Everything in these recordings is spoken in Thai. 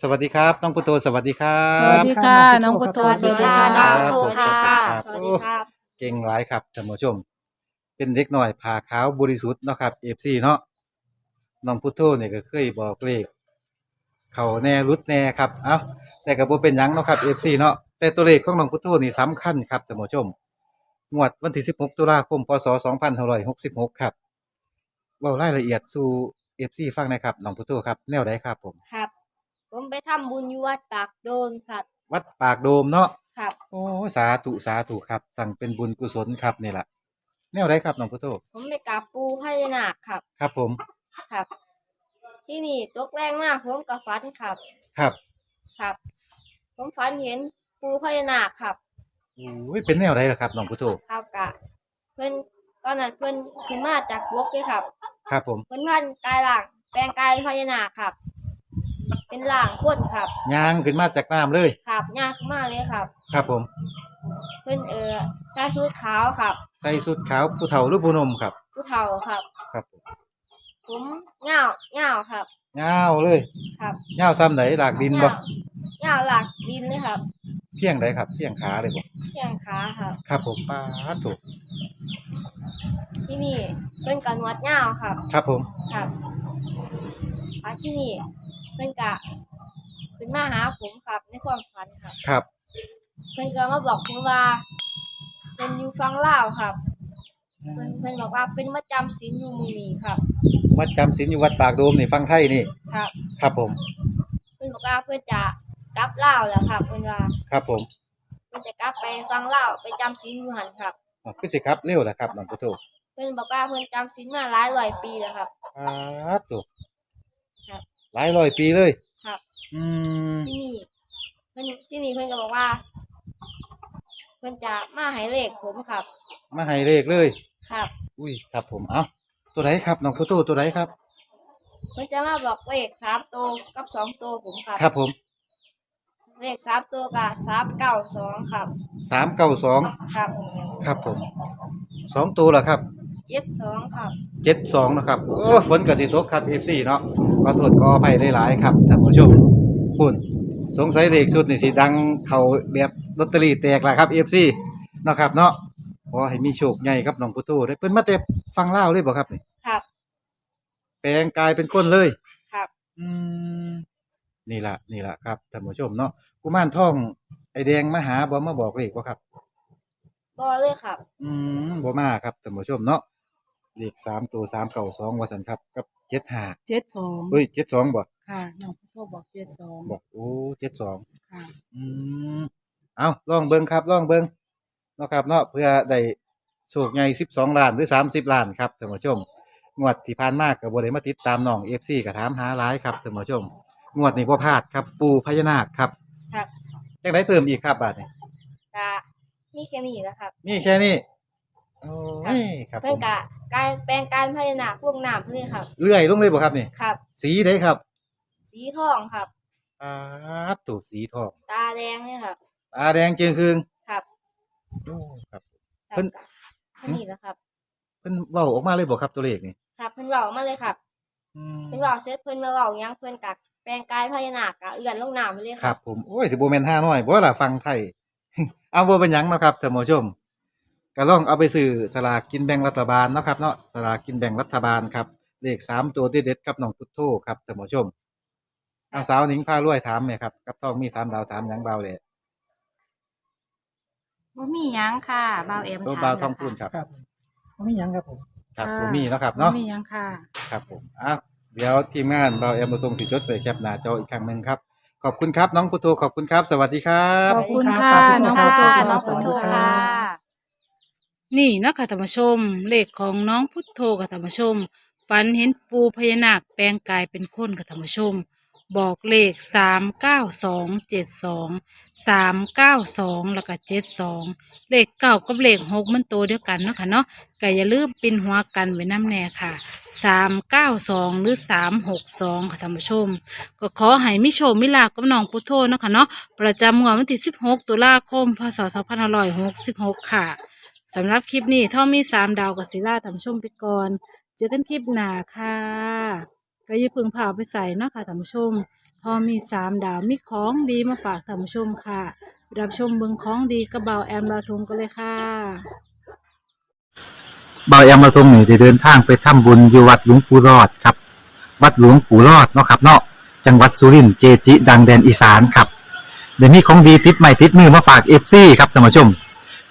สวัสดีครับน้องพุทโธสวัสดีครับสวัสดีค่ะ น้องพุทโธสวัสดีค่ะสวัสดีค่ะน้องพุทโธค่ะครับสวัสดีครับ เก่งหลายครับท่านผู้ชม เป็นเด็กหน่อยผ่าขาวบริสุทธิ์เนาะครับเอฟซีเนาะน้องพุทโธเนี่ยก็เคยบอกเลขเขาแน่รุดแน่ครับเอ้าแต่ก็บ่เป็นหยังเนาะครับเอฟซีเนาะแต่ตัวเลขของน้องพุทโธนี่สำคัญครับท่านผู้ชมงวดวันที่ 16 ตุลาคมพศ2566 ครับเว้ารายละเอียดสู่ FC ฟังหนะครับน้องพุทโธครับแนวใดครับผม ครับ ผมไปทำบุญอยู่วัดปากโดนครับ วัดปากโดมเนาะครับ โอ้สาธุสาธุครับ สั่งเป็นบุญกุศลครับนี่แหละแนวใดครับน้องพุทโธผมไปกราบปูพญานาคครับ ครับผม ครับ ที่นี่ตกแรงมากผมกับฝันครับ ครับครับ ผมฝันเห็นปูพญานาคครับโอ้ยเป็นแนวใดล่ะครับน้องพุทโธครับกะ เพื่อนตอนนั้นเพื่อนขึ้นมาจากบกเลยครับ ครับผม เพื่อนพันกายหลังแปลงกายเป็นพญานาคครับ เป็นหลังคนครับย่างขึ้นมาจากน้ำเลย ครับย่างขึ้นมาเลยครับ ครับผม เพื่อนเออใส่ชุดขาวครับ ใส่สุดขาวผู้เฒ่าหรือผู้หนมครับ ผู้เฒ่าครับ ครับผมผมเงาเงาครับ ยาวเลยครับยาวซ้ำไหนหลากดินบ่เงาหลักดินเลยครับเพียงใดครับ เพียงขาเลยบ่เพียงขาครับ ครับผมป้าดถูกที่นี่เป็นกระนวดเงาครับ ครับผม ครับมาที่นี่ เป็นกะขึ้นมาหาผมครับในความฝันครับ ครับ เพิ่นก็มาบอกผมว่าเป็นอยู่ฟังลาวครับ เพิ่นเพิ่นบอกว่าเป็นมาจำศีลอยู่หมือนี้ครับ มาจำศีลอยู่วัดปากโดมนี่ฟังไทยนี่ ครับ ครับผม เพิ่นบอกว่าเพิ่นจะกลับลาวแล้วครับ เพิ่นว่าครับผมเพิ่นจะกลับไปฟังลาวไปจำศีลอยู่หันครับ อ๋อคือสิครับเร็วนะครับน้องพุทโธเพิ่นบอกว่าเพิ่นจำศีลมาหลายร้อยปีแล้วครับป้าดถูกครับ หลายร้อยปีเลยครับ อืมที่นี่เพิ่นที่นี่เพิ่นก็บอกว่า เพิ่นจะมาให้เลขผมครับ มาให้เลขเลย ครับ อุ้ยครับผมเอ้าตัวไหนครับน้องพุทโธตัวไหนครับ เพิ่นจะมาบอกเลขสามตัวกับสองตัวผมครับ ครับผมเลขสามตัวกับสามเก้าสองครับ สามเก้าสองครับ ครับผมสองตัวเหรอครับ เจ็ดสองครับเจ็ดสองนะครับโอ้ฝนกับสิตกครับเอฟซีเนาะขอโทษขออภัยหลายๆครับท่านผู้ชมคุณสงสัยเลขชุดนี่สิดังเขาแบบลอตเตอรี่แตกละครับเอฟซีเนาะครับเนาะขอให้มีโชคใหญ่ครับน้องพุทโธได้เพิ่นมาแต่ฟังเล่าวเลยบ่ครับนี่ครับ แปลงกายเป็นคนเลยครับ อืมนี่ล่ะนี่ล่ะครับท่านผู้ชมเนาะกุมารทองไอแดงมาหาบ่มาบอกเลขบ่ครับบอเลยครับ อืมบ่มาครับท่านผู้ชมเนาะ เลขสามตัวสามเก้าสองว่าสันครับกับเจ็ดห้าเจ็ดสองเฮ้ยเจ็ดสองบ่ค่ะน้องพุทโธบอกเจ็ดสองบอกโอ้เจ็ดสองค่ะอืมเอาลองเบิ่งครับลองเบิ่งเนาะครับเนาะเพื่อได้โชคใหญ่สิบสองล้านหรือสามสิบล้านครับท่านผู้ชม งวดที่ผ่านมากับ่ได้มาติดตามน้องเอฟซีก็ถามหาหลายครับท่านผู้ชม งวดนี้บ่พลาดครับ ปูพญานาคครับครับจังไดเพิ่มอีกครับบาทนี้กะมีแค่นี้นะครับ มีแค่นี้โอ้ยครับผเพื่อนม กะ กายแปลงกายพญานาคพวกน้ำเพื่อนครับ เลื่อยลงเลยบ่ครับนี่ ครับ สีไดครับสีทองครับ อ่าตัวสีทองตาแดงเนี่ยครับ ตาแดงจึงคืงครับโอ้ครับ ครับเพิ่นแค่นี้นะครับ เพิ่นเว้าออกมาเลยบ่ครับตัวเลขนี่ครับเพื่อนเบามาเลยครับอืมเพื่อนเบาเสร็จเพื่อนมาเบาหยังเพื่อนกักแปลงกายพญานาคกะเอื่อนลงน้ำไปเลยคครัรับ บผมโอ้ยสิบ่แม่นห้าน้อยบ่ล่ะฟังไทย เอาบ่เป็นหยังเนาะครับท่านผู้ชม ก็ลองเอาไปซื้อสลากกินแบ่งรัฐบาลเนาะครับเนาะสลากกินแบ่งรัฐบาลครับเลขสามตัวเด็ดๆกับน้องพุทโธครับท่านผู้ชมอาสาวหนิงพารวยถามแม่ครับกับทองมีสามดาวถามหยังเบาเลยว่ามีหยังค่ะบ่าวเอ็มตัวถามเบาแล้วทองพูนครับครับผมไม่ยังครับผมครับะผมมีเนาะครับบ่เนาะมีหยังค่ะ ครับผมอะเดี๋ยวทีมงานเบาแอมมาตรงสิจดไปแคปหน้าจออีกครั้งหนึ่งครับ ขอบคุณครับ น้องพุทโธขอบคุณครับ สวัสดีครับ ขอบคุณค่ะ น้องพุทโธน้องพุทโธค่ะ นี่นะคะธรรมชม เลขของน้องพุทโธกับธรรมชม ฝันเห็นปูพญานาคแปลงกายเป็นคนกับธรรมชม บอกเลขสามเก้าสองเจ็ดสองสามเก้าสองแล้วก็เจ็ดสองเลขเก้ากับเลขหกมันโตเดียวกันเนาะค่ะเนาะก็อย่าลืมปินหัวกันไว้น้ำแน่ค่ะสามเก้าสองหรือสามหกสองค่ะท่านผู้ชม ก็ขอให้มิโชคมิลาภกับน้องพุทโธเนาะค่ะเนาะประจำงวดวันที่สิบหกตุลาคมพศสองพันห้าร้อยหกสิบหกค่ะ สำหรับคลิปนี้ท่อมีสามดาวกับศิลาทำชมไปก่อนเจอกันคลิปหน้าค่ะก็อยิ่าพึงพาไปใส่เนาะค่ะท่าชมพอมีสามดาวมีของดีมาฝากท่าชมค่ะ รับชมเบิงของดีกระเบาแอมลาทุงกันเลยค่ะเบาแอมมาทรงนี่ได้เดินทางไปทำบุญอยู่วัดหลวงปู่รอดครับ วัดหลวงปู่รอดเนาะครับเนาะจังหวัดสุรินทร์เจจิ ดังแดนอีสานครับเดี๋ยวนี้ของดีติดใหม่ติดมือมาฝากเอฟซีครับท่านผู้ชม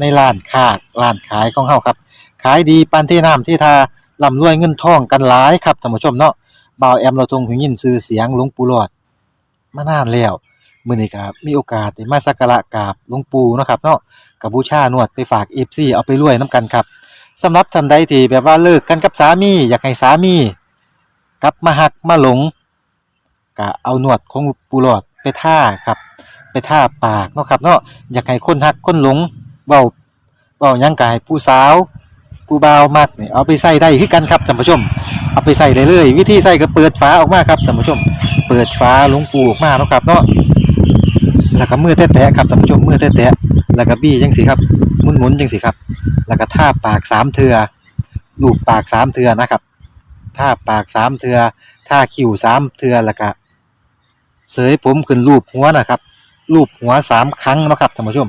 ในร้านค้าร้านขายของเฮาครับ ขายดีปานที่น้ำที่ทาร่ำรวยเงินทองกันหลายครับท่านผู้ชมเนาะบ่าวแอมเราทรงหูยินชื่อเสียงหลวงปู่หลอดมานานแล้วมื้อนี้ก็มีโอกาสได้มาสักการะกราบหลวงปู่เนาะครับเนาะกับบูชานวดไปฝาก FC เอาไปรวยนํกันครับสำหรับท่านใดที่แบบว่าเลิกกันกับสามี อยากให้สามีกลับมาหักมาหลงก็เอาหนวดของปูหลอดไปท่าครับ ไปท่าปากเนาะครับเนาะอยากให้คนหักคนหลง เบาเบายังกายผู้สาวผู้บ่าวมักนี่เอาไปใส่ได้คือกันครับท่านผู้ชม เอาไปใส่เลยเลยวิธีใส่ก็เปิดฝาออกมาครับท่านผู้ชม เปิดฝาลวงปูออกมาเนาะครับเนาะแล้วก็มือแตะๆครับท่านผู้ชมมือแตะๆแล้วก็บี้จังสิครับหมุนๆจังสิครับ แล้วก็ท่าปากสามเทือลูบปากสามเทือนะครับท่าปากสามเทือท่าคิ้วสามเทือแล้วก็เสยผมขึ้นรูปหัวนะครับรูปหัวสามครั้งนะครับท่านผู้ชม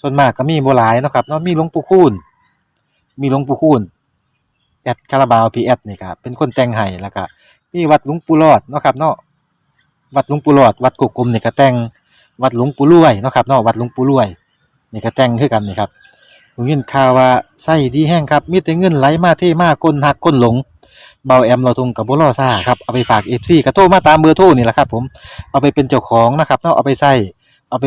ส่วนมากก็มีบ่หลายเนาะครับเนาะมีหลวงปู่คูณมีหลวงปู่คูณแอดคาราบาวพีแอดนี่ครับเป็นคนแต่งให้แล้วก็มีวัดหลวงปู่รอดเนาะครับเนาะวัดหลวงปู่รอด วัดกกกลมนี่ก็แต่งวัดหลวงปู่รวยเนาะครับเนาะวัดหลวงปู่รวยนี่ก็แต่งคือกันนี่ครับผมยินข่าวว่าไส้ดีแห้งครับมีแต่เงินไหลมาเทมาคนหักคนหลงเบาแอมเราทงกับบ่รอซ่าครับเอาไปฝาก FC ก็โทรมาตามเบอร์โทรนี่แหละครับผมเอาไปเป็นเจ้าของนะครับเนาะเอาไปใส่เอาไป